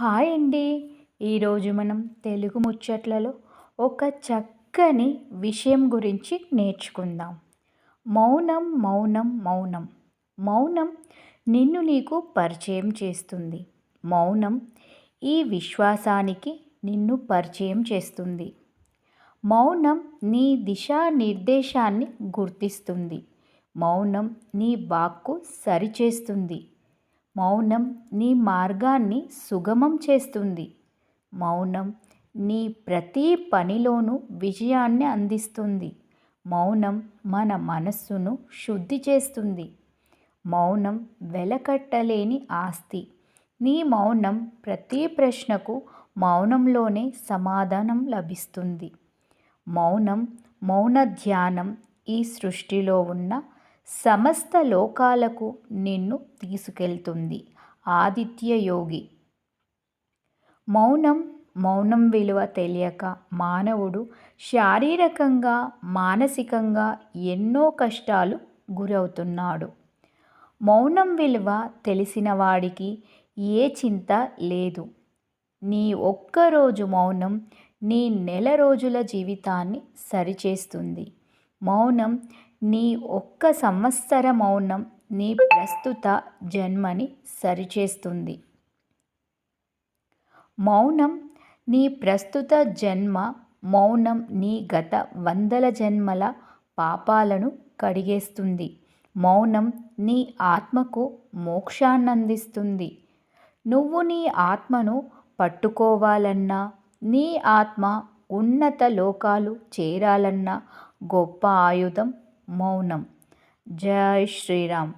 Hi అండి. ఈరోజు మనం తెలుగు ముచ్చట్లలో ఒక చక్కని విషయం గురించి నేర్చుకుందాం. మౌనం మౌనం మౌనం. మౌనం నిన్ను నీకు పరిచయం చేస్తుంది. మౌనం ఈ విశ్వాసానికి నిన్ను పరిచయం చేస్తుంది. మౌనం నీ దిశానిర్దేశాన్ని గుర్తిస్తుంది. మౌనం నీ బాక్కు సరిచేస్తుంది. మౌనం నీ మార్గాన్ని సుగమం చేస్తుంది. మౌనం నీ ప్రతి పనిలోనూ విజయాన్ని అందిస్తుంది. మౌనం మన మనస్సును శుద్ధి చేస్తుంది. మౌనం వెలకట్టలేని ఆస్తి. నీ మౌనం ప్రతి ప్రశ్నకు మౌనంలోనే సమాధానం లభిస్తుంది. మౌనం మౌన ధ్యానం ఈ సృష్టిలో ఉన్న సమస్త లోకాలకు నిన్ను తీసుకెళ్తుంది ఆదిత్య యోగి. మౌనం మౌనం విలువ తెలియక మానవుడు శారీరకంగా మానసికంగా ఎన్నో కష్టాలు గురవుతున్నాడు. మౌనం విలువ తెలిసిన వాడికి ఏ చింత లేదు. నీ ఒక్కరోజు మౌనం నీ నెల రోజుల జీవితాన్ని సరిచేస్తుంది. మౌనం నీ ఒక్క సంవత్సర మౌనం నీ ప్రస్తుత జన్మని సరిచేస్తుంది. మౌనం నీ ప్రస్తుత జన్మ మౌనం నీ గత వందల జన్మల పాపాలను కడిగేస్తుంది. మౌనం నీ ఆత్మకు మోక్షాన్నందిస్తుంది. నువ్వు నీ ఆత్మను పట్టుకోవాలన్నా నీ ఆత్మ ఉన్నత లోకాలు చేరాలన్నా గొప్ప ఆయుధం మౌనం. జై శ్రీరామ్.